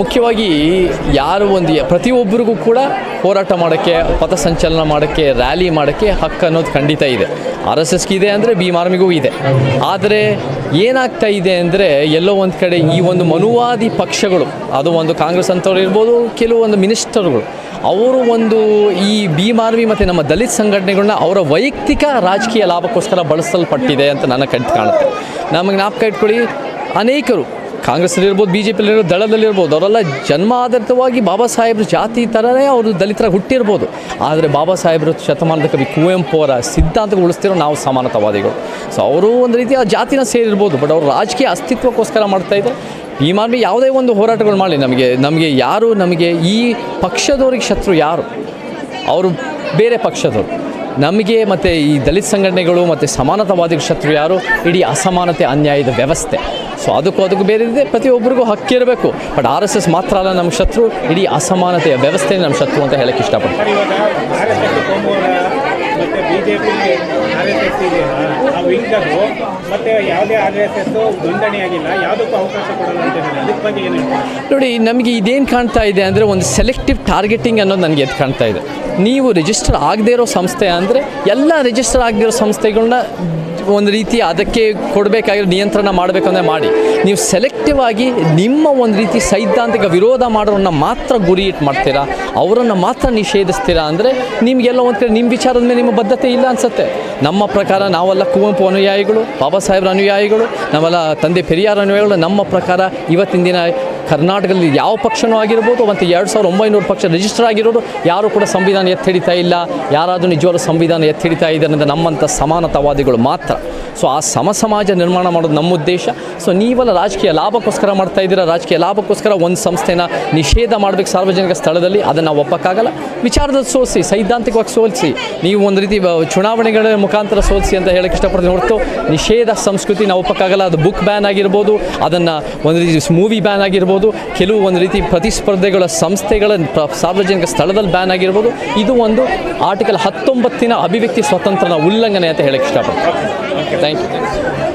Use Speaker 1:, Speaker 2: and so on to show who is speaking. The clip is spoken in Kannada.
Speaker 1: ಮುಖ್ಯವಾಗಿ ಯಾರು ಒಂದು ಪ್ರತಿಯೊಬ್ಬರಿಗೂ ಕೂಡ ಹೋರಾಟ ಮಾಡೋಕ್ಕೆ, ಪಥಸಂಚಲನ ಮಾಡೋಕ್ಕೆ, ರ್ಯಾಲಿ ಮಾಡೋಕ್ಕೆ ಹಕ್ಕು ಅನ್ನೋದು ಖಂಡಿತ ಇದೆ. ಆರ್ ಎಸ್ ಎಸ್ಗೆ ಇದೆ ಅಂದರೆ ಬಿ ಮಾರ್ಮಿಗೂ ಇದೆ. ಆದರೆ ಏನಾಗ್ತಾ ಇದೆ ಅಂದರೆ ಎಲ್ಲೋ ಒಂದು ಕಡೆ ಈ ಒಂದು ಮನುವಾದಿ ಪಕ್ಷಗಳು, ಅದು ಒಂದು ಕಾಂಗ್ರೆಸ್ ಅಂತವ್ರು ಇರ್ಬೋದು ಕೆಲವೊಂದು ಮಿನಿಸ್ಟರ್ಗಳು, ಅವರು ಒಂದು ಈ ಬಿ ಆರ್ಮಿ ಮತ್ತು ನಮ್ಮ ದಲಿತ ಸಂಘಟನೆಗಳನ್ನ ಅವರ ವೈಯಕ್ತಿಕ ರಾಜಕೀಯ ಲಾಭಕ್ಕೋಸ್ಕರ ಬಳಸಲ್ಪಟ್ಟಿದೆ ಅಂತ ನನ್ನ ಕಂಡು ಕಾಣುತ್ತೆ. ನಮಗೆ ಜ್ಞಾಪಕ ಇಟ್ಕೊಳ್ಳಿ, ಅನೇಕರು ಕಾಂಗ್ರೆಸ್ನಲ್ಲಿರ್ಬೋದು ಬಿ ಜೆ ಪಿಲಿರ್ಬೋದು ದಳದಲ್ಲಿರ್ಬೋದು, ಅವರೆಲ್ಲ ಜನ್ಮ ಆಧಾರಿತವಾಗಿ ಬಾಬಾ ಸಾಹೇಬ್ರ ಜಾತಿ ಥರನೇ ಅವರು ದಲಿತರಾಗಿ ಹುಟ್ಟಿರ್ಬೋದು. ಆದರೆ ಬಾಬಾ ಸಾಹೇಬ್ರ ಶತಮಾನದ ಕವಿ ಕುವೆಂಪು ಅವರ ಸಿದ್ಧಾಂತಕ್ಕೆ ಉಳಿಸ್ತಿರೋ ನಾವು ಸಮಾನತಾವಾದಿಗಳು. ಸೊ ಅವರು ಒಂದು ರೀತಿ ಆ ಜಾತಿನ ಸೇರಿರ್ಬೋದು ಬಟ್ ಅವರು ರಾಜಕೀಯ ಅಸ್ತಿತ್ವಕ್ಕೋಸ್ಕರ ಮಾಡ್ತಾ ಇದ್ದಾರೆ. ಈ ಮಾರ್ಮಿ ಯಾವುದೇ ಒಂದು ಹೋರಾಟಗಳು ಮಾಡಲಿ, ನಮಗೆ ನಮಗೆ ಯಾರು, ನಮಗೆ ಈ ಪಕ್ಷದವ್ರಿಗೆ ಶತ್ರು ಯಾರು? ಅವರು ಬೇರೆ ಪಕ್ಷದವರು. ನಮಗೆ ಮತ್ತು ಈ ದಲಿತ ಸಂಘಟನೆಗಳು ಮತ್ತು ಸಮಾನತಾವಾದಿಗಳ ಶತ್ರು ಯಾರು? ಇಡೀ ಅಸಮಾನತೆ, ಅನ್ಯಾಯದ ವ್ಯವಸ್ಥೆ. ಸೊ ಅದಕ್ಕೂ ಅದಕ್ಕೂ ಬೇರೆ ಇದೆ ಪ್ರತಿಯೊಬ್ಬರಿಗೂ ಹಕ್ಕಿರಬೇಕು ಬಟ್ ಆರ್ ಎಸ್ ಎಸ್ ಮಾತ್ರ ಅಲ್ಲ ನಮ್ಮ ಶತ್ರು. ಇಡೀ ಅಸಮಾನತೆಯ ವ್ಯವಸ್ಥೆ ನಮ್ಮ ಶತ್ರು ಅಂತ ಹೇಳಕ್ಕೆ ಇಷ್ಟಪಡ್ತೀನಿ.
Speaker 2: ಸರ್ ಇವಾಗ ಆರ್ ಎಸ್ ಎಸ್ ಕೋಮುವಾದ ಮತ್ತೆ ಬಿ ಆರ್ ಎಸ್ ಎಸ್ ಇದೆಯಲ್ಲ ಆ ವಿಂಗದು ಮತ್ತೆ ಯಾವುದೇ ಆರ್ ಎಸ್ ಎಸ್ ನೋಂದಣಿಯಾಗಿಲ್ಲ ಯಾವುದಕ್ಕೂ ಅವಕಾಶ ಕೊಡಲ್ಲ ಅಂತ ಅದಕ್ಕೆ ಬಗ್ಗೆ ಏನು
Speaker 1: ನೋಡಿ ನಮಗೆ ಇದೇನು ಕಾಣ್ತಾ ಇದೆ ಅಂದರೆ ಒಂದು ಸೆಲೆಕ್ಟಿವ್ ಟಾರ್ಗೆಟಿಂಗ್ ಅನ್ನೋದು ನನಗೆ ಎದ್ದು ಕಾಣ್ತಾ ಇದೆ. ನೀವು ರಿಜಿಸ್ಟರ್ ಆಗದೇ ಇರೋ ಸಂಸ್ಥೆ ಅಂದರೆ ಎಲ್ಲ ರಿಜಿಸ್ಟರ್ ಆಗದಿರೋ ಸಂಸ್ಥೆಗಳನ್ನ ಒಂದು ರೀತಿ ಅದಕ್ಕೆ ಕೊಡಬೇಕಾಗಿರೋ ನಿಯಂತ್ರಣ ಮಾಡಬೇಕಂದ್ರೆ ಮಾಡಿ. ನೀವು ಸೆಲೆಕ್ಟಿವ್ ಆಗಿ ನಿಮ್ಮ ಒಂದು ರೀತಿ ಸೈದ್ಧಾಂತಿಕ ವಿರೋಧ ಮಾಡೋರನ್ನ ಮಾತ್ರ ಗುರಿ ಇಟ್ಟು ಮಾಡ್ತೀರಾ? ಅವರನ್ನು ಮಾತ್ರ ನಿಷೇಧಿಸ್ತೀರಾ ಅಂದರೆ ನಿಮಗೆಲ್ಲ ಒಂದು ಕಡೆ ನಿಮ್ಮ ವಿಚಾರದ ಮೇಲೆ ನಿಮ್ಮ ಬದ್ಧತೆ ಇಲ್ಲ ಅನಿಸುತ್ತೆ. ನಮ್ಮ ಪ್ರಕಾರ ನಾವೆಲ್ಲ ಕುವೆಂಪು ಅನುಯಾಯಿಗಳು, ಬಾಬಾ ಸಾಹೇಬ್ರ ಅನುಯಾಯಿಗಳು, ನಾವೆಲ್ಲ ತಂದೆ ಪೆರಿಯಾರ ಅನುಯಾಯಿಗಳು, ನಮ್ಮ ಪ್ರಕಾರ ಇವತ್ತಿನ ದಿನ ಕರ್ನಾಟಕದಲ್ಲಿ ಯಾವ ಪಕ್ಷನೂ ಆಗಿರ್ಬೋದು, ಮತ್ತು ಎರಡು ಸಾವಿರದ ಒಂಬೈನೂರು ಪಕ್ಷ ರಿಜಿಸ್ಟರ್ ಆಗಿರೋದು ಯಾರು ಕೂಡ ಸಂವಿಧಾನ ಎತ್ತಿಡಿತಾ ಇಲ್ಲ. ಯಾರಾದರೂ ನಿಜವಾದ ಸಂವಿಧಾನ ಎತ್ತಿಡಿತಾ ಇದ್ದಾರೆ ಅಂದರೆ ನಮ್ಮಂಥ ಸಮಾನತಾವಾದಿಗಳು ಮಾತ್ರ. ಸೊ ಆ ಸಮ ಸಮಾಜ ನಿರ್ಮಾಣ ಮಾಡೋದು ನಮ್ಮ ಉದ್ದೇಶ. ಸೊ ನೀವೆಲ್ಲ ರಾಜಕೀಯ ಲಾಭಕ್ಕೋಸ್ಕರ ಮಾಡ್ತಾ ಇದ್ದೀರಾ? ರಾಜಕೀಯ ಲಾಭಕ್ಕೋಸ್ಕರ ಒಂದು ಸಂಸ್ಥೆನ ನಿಷೇಧ ಮಾಡಬೇಕು ಸಾರ್ವಜನಿಕ ಸ್ಥಳದಲ್ಲಿ, ಅದನ್ನು ನಾವು ಒಪ್ಪಕ್ಕಾಗಲ್ಲ. ವಿಚಾರದಲ್ಲಿ ಸೋಲಿಸಿ, ಸೈದ್ಧಾಂತಿಕವಾಗಿ ಸೋಲಿಸಿ. ನೀವು ಒಂದು ರೀತಿ ಚುನಾವಣೆಗಳ ಮುಖಾಂತರ ಸೋಲಿಸಿ ಅಂತ ಹೇಳಕ್ಕೆ ಇಷ್ಟಪಡ್ತೀನಿ ಹೊರತು ನಿಷೇಧ ಸಂಸ್ಕೃತಿ ನಾವು ಒಪ್ಪಕ್ಕಾಗಲ್ಲ. ಅದು ಬುಕ್ ಬ್ಯಾನ್ ಆಗಿರ್ಬೋದು, ಅದನ್ನು ಒಂದು ರೀತಿ ಮೂವಿ ಬ್ಯಾನ್ ಆಗಿರ್ಬೋದು, ಕೆಲವು ಒಂದು ರೀತಿ ಪ್ರತಿಸ್ಪರ್ಧೆಗಳ ಸಂಸ್ಥೆಗಳ ಸಾರ್ವಜನಿಕ ಸ್ಥಳದಲ್ಲಿ ಬ್ಯಾನ್ ಆಗಿರ್ಬೋದು. ಇದು ಒಂದು ಆರ್ಟಿಕಲ್ ಹತ್ತೊಂಬತ್ತಿನ ಅಭಿವ್ಯಕ್ತಿ ಸ್ವಾತಂತ್ರ್ಯನ ಉಲ್ಲಂಘನೆ ಅಂತ ಹೇಳಕ್ಕೆ ಇಷ್ಟಪಡ್ತೀನಿ. Thank you.